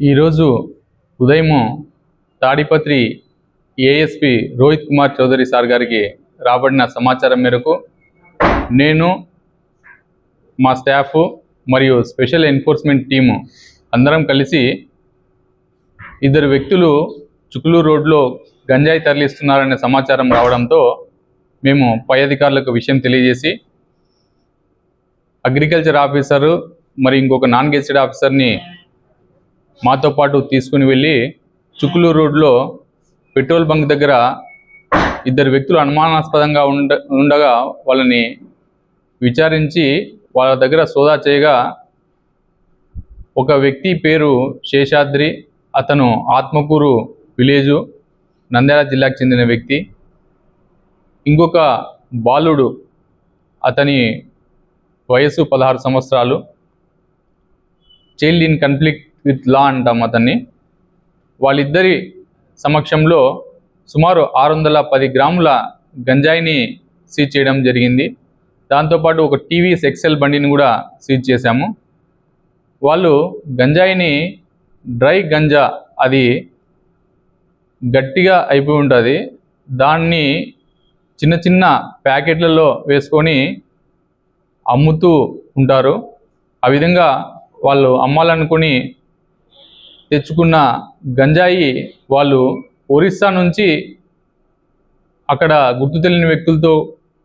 ఈరోజు ఉదయం Tadipatri ASP Rohit Kumar Chowdary sir గారికి రాబడిన సమాచారం మేరకు నేను మా స్టాఫ్ మరియు స్పెషల్ ఎన్ఫోర్స్మెంట్ టీము అందరం కలిసి ఇద్దరు వ్యక్తులు చుకులూరు రోడ్లో గంజాయి తరలిస్తున్నారనే సమాచారం రావడంతో మేము పై అధికారులకు విషయం తెలియజేసి అగ్రికల్చర్ ఆఫీసరు మరి ఇంకొక నాన్ గెస్టెడ్ ఆఫీసర్ని మాతో పాటు తీసుకుని వెళ్ళి చుక్కులూరు రోడ్లో పెట్రోల్ బంక్ దగ్గర ఇద్దరు వ్యక్తులు అనుమానాస్పదంగా ఉండ ఉండగా వాళ్ళని విచారించి వాళ్ళ దగ్గర సోదా చేయగా ఒక వ్యక్తి పేరు శేషాద్రి అతను ఆత్మకూరు విలేజు నంద్యాల జిల్లాకు చెందిన వ్యక్తి. ఇంకొక బాలుడు అతని వయసు పదహారు సంవత్సరాలు. Child in conflict with law అంటాం అతన్ని. వాళ్ళిద్దరి సమక్షంలో సుమారు ఆరు వందల పది గ్రాముల గంజాయిని సీజ్ చేయడం జరిగింది. దాంతోపాటు ఒక టీవీఎస్ ఎక్సెల్ బండిని కూడా సీజ్ చేశాము. వాళ్ళు గంజాయిని డ్రై గంజా అది గట్టిగా అయిపోయి ఉంటుంది. దాన్ని చిన్న చిన్న ప్యాకెట్లలో వేసుకొని అమ్ముతూ ఉంటారు. ఆ విధంగా వాళ్ళు అమ్మాలనుకుని తెచ్చుకున్న గంజాయి వాళ్ళు ఒరిస్సా నుంచి అక్కడ గుర్తు తెలియని వ్యక్తులతో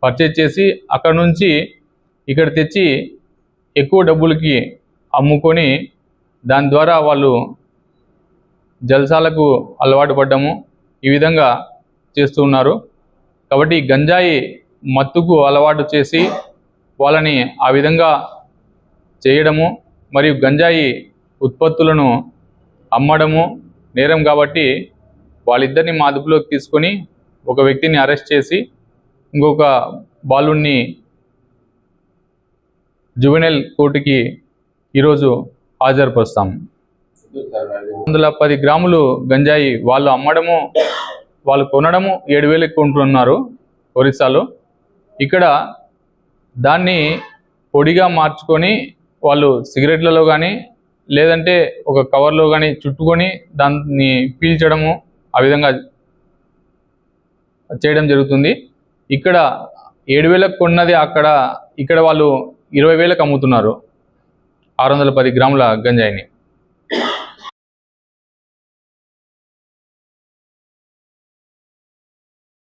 పర్చేజ్ చేసి అక్కడ నుంచి ఇక్కడ తెచ్చి ఎక్కువ డబ్బులకి అమ్ముకొని దాని ద్వారా వాళ్ళు జల్సాలకు అలవాటు పడ్డము. ఈ విధంగా చేస్తూ ఉన్నారు. కాబట్టి గంజాయి మత్తుకు అలవాటు చేసి వాళ్ళని ఆ విధంగా చేయడము మరియు గంజాయి ఉత్పత్తులను అమ్మడము నేరం కాబట్టి వాళ్ళిద్దరిని మా అదుపులోకి తీసుకొని ఒక వ్యక్తిని అరెస్ట్ చేసి ఇంకొక బాలుని జువెనల్ కోర్టుకి ఈరోజు హాజరుపరుస్తాం. వందల పది గ్రాములు గంజాయి వాళ్ళు అమ్మడము వాళ్ళు కొనడము ఏడు వేలకు కొంటున్నారు ఒరిస్సాలో. ఇక్కడ దాన్ని పొడిగా మార్చుకొని వాళ్ళు సిగరెట్లలో కానీ లేదంటే ఒక కవర్లో కానీ చుట్టుకొని దాన్ని పీల్చడము ఆ విధంగా చేయడం జరుగుతుంది. ఇక్కడ ఏడు వేలకు కొన్నది అక్కడ ఇక్కడ వాళ్ళు ఇరవై వేలకు అమ్ముతున్నారు. ఆరు వందల పది గ్రాముల గంజాయిని.